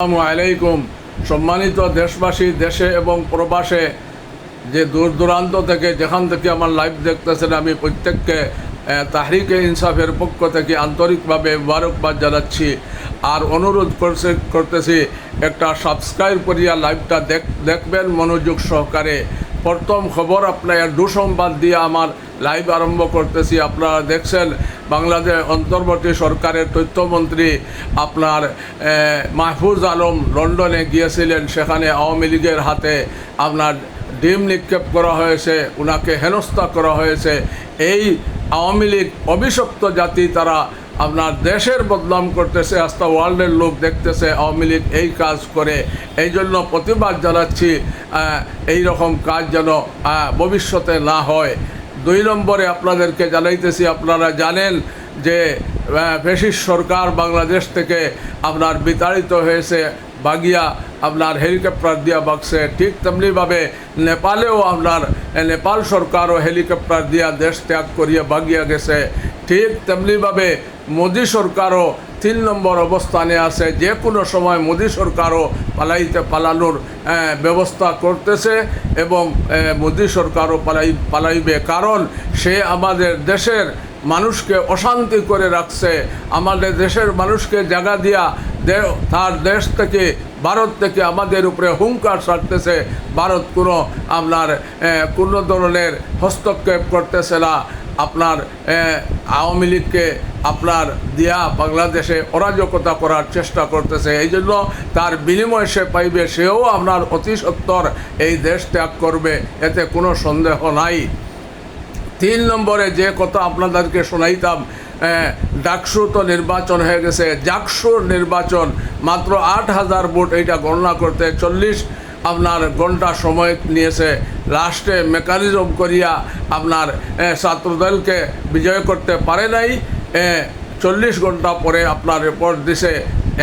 আলাইকুম। সম্মানিত দেশবাসী, দেশে এবং প্রবাসে যে দূর দূরান্ত থেকে, যেখান থেকে আমার লাইভ দেখতেছেন, আমি প্রত্যেককে তাহরিকে ইনসাফের পক্ষ থেকে আন্তরিকভাবে মুবারকবাদ জানাচ্ছি। আর অনুরোধ করছে, করতেছি, একটা সাবস্ক্রাইব করিয়া লাইভটা দেখ, দেখবেন মনোযোগ সহকারে। প্রথম খবর আপনার দুসংবাদ দিয়ে আমার লাইভ আরম্ভ করতেছি। আপনারা দেখছেন বাংলাদেশ অন্তর্বর্তী সরকারের তথ্যমন্ত্রী আপনার মাহফুজ আলম লন্ডনে গিয়েছিলেন। সেখানে আওয়ামী লীগের হাতে আপনার ডিম নিক্ষেপ করা হয়েছে ওনাকে হেনস্থা করা হয়েছে। এই আওয়ামী লীগ অভিশপ্ত জাতি তারা আপনার দেশের বদনাম করতেছে, আস্তা ওয়ার্ল্ডের লোক দেখতেছে, আওয়ামী লীগ এই কাজ করে। এই জন্য প্রতিবাদ জানাচ্ছি এই রকম কাজ যেন ভবিষ্যতে না হয়। দুই নম্বরে আপনাদেরকে জানাইতেছি, আপনারা জানেন যে ফেসিস সরকার বাংলাদেশ থেকে আপনার বিতাড়িত হয়েছে বাগিয়া আপনার হেলিকপ্টার দিয়া বাক্সে ঠিক তেমনিভাবে নেপালেও আপনার নেপাল সরকারও হেলিকপ্টার দিয়া দেশ ত্যাগ করিয়া বাগিয়া গেছে। ঠিক তেমনিভাবে মোদী সরকারও তিন নম্বর অবস্থানে আছে, যে কোনো সময় মোদী সরকারও পালাইতে, পালানোর ব্যবস্থা করতেছে এবং মোদী সরকারও পালাই, পালাইবে। কারণ সে আমাদের দেশের মানুষকে অশান্তি করে রাখছে। আমাদের দেশের মানুষকে জায়গা দিয়া তার দেশ থেকে, ভারত থেকে আমাদের উপরে হুঙ্কার ছাড়তেছে। ভারত কোনো, আপনার কোনো ধরনের হস্তক্ষেপ করতেছে না। আপনার আওয়ামী লীগকে আপনার দিয়া বাংলাদেশে অরাজকতা করার চেষ্টা করতেছে। এই জন্য তার বিনিময় সে পাইবে, সেও আপনার অতি সত্তর এই দেশ ত্যাগ করবে, এতে কোনো সন্দেহ নাই। তিন নম্বরে যে কথা আপনাদেরকে শোনাইতাম ডাকসু তো নির্বাচন হয়ে গেছে। জাকসুর নির্বাচন মাত্র আট হাজার ভোট, এইটা গণনা করতে চল্লিশ আপনার ঘণ্টা সময় নিয়েছে। লাস্টে মেকানিজম করিয়া আপনার ছাত্রদলকে বিজয় করতে পারে নাই। চল্লিশ ঘণ্টা পরে আপনার রিপোর্ট দিছে।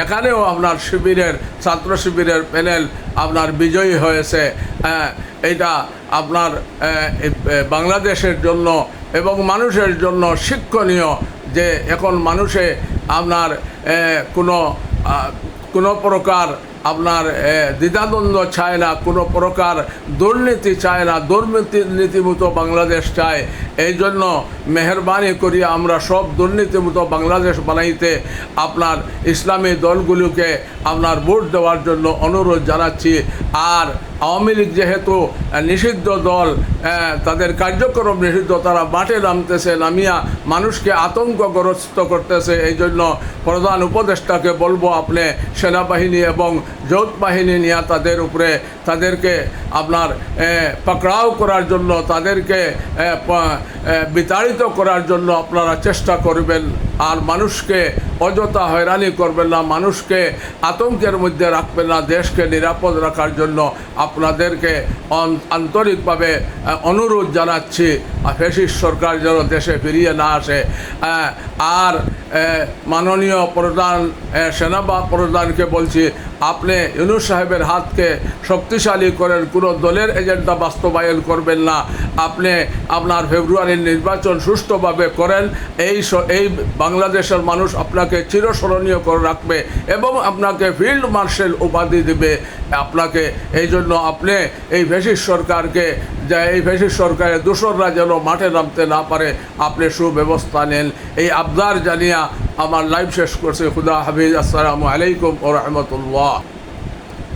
এখানেও আপনার শিবিরের ছাত্র শিবিরের প্যানেল আপনার বিজয়ী হয়েছে। হ্যাঁ, এটা আপনার বাংলাদেশের জন্য এবং মানুষের জন্য শিক্ষণীয় যে এখন মানুষে আপনার কোনো কোনো প্রকার আপনার দ্বিধাদ্বন্দ্ব চায় না, কোনো প্রকার দুর্নীতি চায় না, দুর্নীতি নীতিভূত বাংলাদেশ চায়। এই জন্য মেহরবানি করি আমরা সব দুর্নীতিমূত বাংলাদেশ বানাইতে আপনার ইসলামী দলগুলোকে আপনার ভোট দেওয়ার জন্য অনুরোধ জানাচ্ছি। আর আওয়ামী লীগ যেহেতু নিষিদ্ধ দল তাদের কার্যক্রম নিষিদ্ধ, তারা মাঠে নামতেছে, নামিয়া মানুষকে আতঙ্কগ্রস্ত করতেছে। এই জন্য প্রধান উপদেষ্টাকে বলব আপনি সেনাবাহিনী এবং যৌথ বাহিনী নিয়ে তাদের উপরে তাদেরকে আপনার পাকড়াও করার জন্য, তাদেরকে বিতাড়িত করার জন্য আপনারা চেষ্টা করবেন। আর মানুষকে অযথা হয়রানি করবেন না, মানুষকে আতঙ্কের মধ্যে রাখবেন না, দেশকে নিরাপদ রাখার জন্য আপনাদেরকে আন্তরিকভাবে অনুরোধ জানাচ্ছি। ফেসিস সরকার যেন দেশে ফিরিয়ে না আসে। আর মাননীয় প্রধান সেনাবা প্রধানকে বলছি, আপনি ইউনুস সাহেবের হাতকে শক্তিশালী করেন, কোনো দলের এজেন্ডা বাস্তবায়ন করবেন না। আপনি আপনার ফেব্রুয়ারির নির্বাচন সুষ্ঠুভাবে করেন, এই এই বাংলাদেশের মানুষ আপনাকে চিরস্মরণীয় করে রাখবে এবং আপনাকে ফিল্ড মার্শাল উপাধি দেবে। আপনাকে, এই জন্য আপনি এই ফেসিস সরকারকে যে এই ফেসিস সরকারের দোসররা যেন মাঠে নামতে না পারে, আপনি সুব্যবস্থা নেন। এই আবদার জানিয়া আমার লাইভ শেষ করছে। খুদা হাফিজ। আসসালামু আলাইকুম ও রহমতুল্লাহ।